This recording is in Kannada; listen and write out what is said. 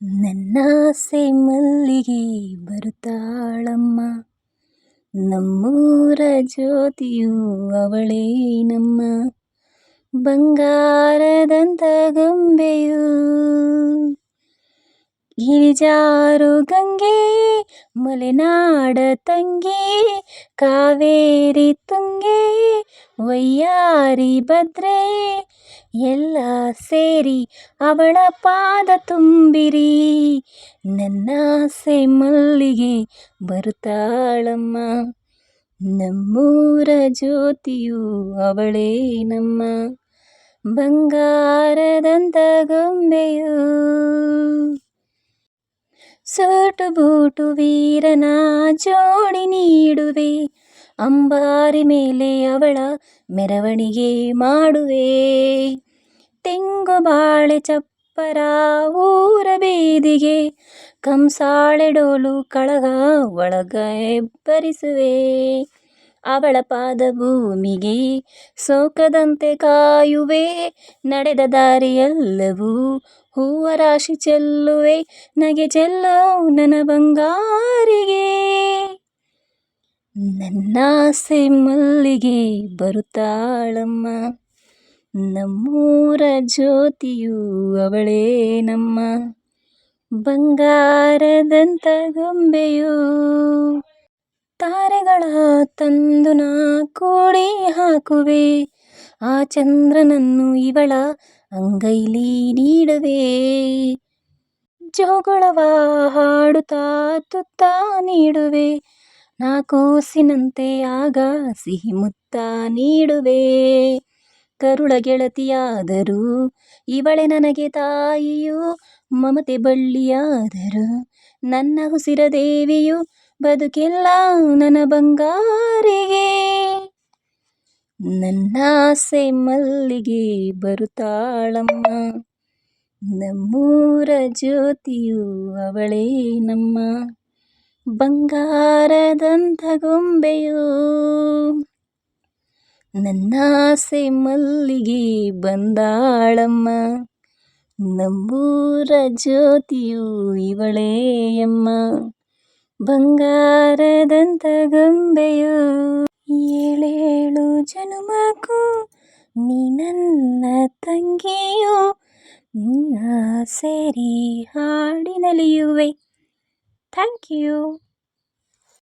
ನನ್ನಾಸೆ ಮಲ್ಲಿಗೆ ಬರುತ್ತಾಳಮ್ಮ ನಮ್ಮೂರ ಜ್ಯೋತಿಯು ಅವಳೇ ನಮ್ಮ ಬಂಗಾರದಂತ ಗೊಂಬೆಯು ಇಳಿಜಾರು ಗಂಗೆ ಮಲೆನಾಡ ತಂಗಿ ಕಾವೇರಿ ತುಂಗೆ ವಯ್ಯಾರಿ ಭದ್ರೆ ಎಲ್ಲ ಸೇರಿ ಅವಳ ಪಾದ ತುಂಬಿರಿ ನನ್ನಾಸೆ ಮಲ್ಲಿಗೆ ಬರುತ್ತಾಳಮ್ಮ ನಮ್ಮೂರ ಜ್ಯೋತಿಯು ಅವಳೇ ನಮ್ಮ ಬಂಗಾರದಂತ ಗೊಂಬೆಯು ಸೂಟು ಬೂಟು ವೀರನ ಜೋಡಿ ನೀಡುವೆ ಅಂಬಾರಿ ಮೇಲೆ ಅವಳ ಮೆರವಣಿಗೆ ಮಾಡುವೆ. ತೆಂಗು ಬಾಳೆ ಚಪ್ಪರ ಊರ ಬೀದಿಗೆ ಕಂಸಾಳೆ ಡೋಲು ಕಳಗ ಒಳಗ ಎಬ್ಬರಿಸುವೆ ಅವಳ ಪಾದ ಭೂಮಿಗೆ ಸೋಕದಂತೆ ಕಾಯುವೆ. ನಡೆದ ದಾರಿಯೆಲ್ಲವೂ ಹೂವ ರಾಶಿ ಚೆಲ್ಲುವೆ. ನಗೆ ಚೆಲ್ಲೋ ನನ್ನ ಬಂಗಾರಿಗೆ. ನನ್ನಾಸೆ ಮಲ್ಲಿಗೆ ಬರುತ್ತಾಳಮ್ಮ. ನಮ್ಮೂರ ಜ್ಯೋತಿಯು ಅವಳೇ ನಮ್ಮ. ಬಂಗಾರದಂತ ಗೊಂಬೆಯು ತಾರೆಗಳ ತಂದು ನಾ ಕೂಡಿ ಹಾಕುವೆ. ಆ ಚಂದ್ರನನ್ನು ಇವಳ ಅಂಗೈಲಿ ನೀಡುವೆ. ಜೋಗಳವಾ ಹಾಡುತ್ತಾ ತುತ್ತ ನೀಡುವೆ. ನಾ ಕೂಸಿನಂತೆ ಆಗ ಸಿಹಿ ಮುತ್ತ ನೀಡುವೆ. ಕರುಳ ಗೆಳತಿಯಾದರೂ ಇವಳೆ ನನಗೆ ತಾಯಿಯು ಮಮತೆ ಬಳ್ಳಿಯಾದರು ನನ್ನ ಉಸಿರ ದೇವಿಯು ಬದುಕೆಲ್ಲ ನನ್ನ ಬಂಗಾರಿಗೆ. ನನ್ನಾಸೆ ಮಲ್ಲಿಗೆ ಬರುತ್ತಾಳಮ್ಮ. ನಮ್ಮೂರ ಜ್ಯೋತಿಯು ಅವಳೇ ನಮ್ಮ. ಬಂಗಾರದಂಥ ಗೊಂಬೆಯು ನನ್ನಾಸೆ ಮಲ್ಲಿಗೆ ಬಂದಾಳಮ್ಮ. ನಮ್ಮೂರ ಜ್ಯೋತಿಯು ಇವಳೇಯಮ್ಮ. ಬಂಗಾರದಂಥ ಗೊಂಬೆಯು ಏಳೇಳು ಜನುಮಕ್ಕೂ ನೀ ನನ್ನ ತಂಗಿಯು ನಿನ್ನ ಸೇರಿ ಹಾಡಿನಲಿಯುವೆ. Thank you.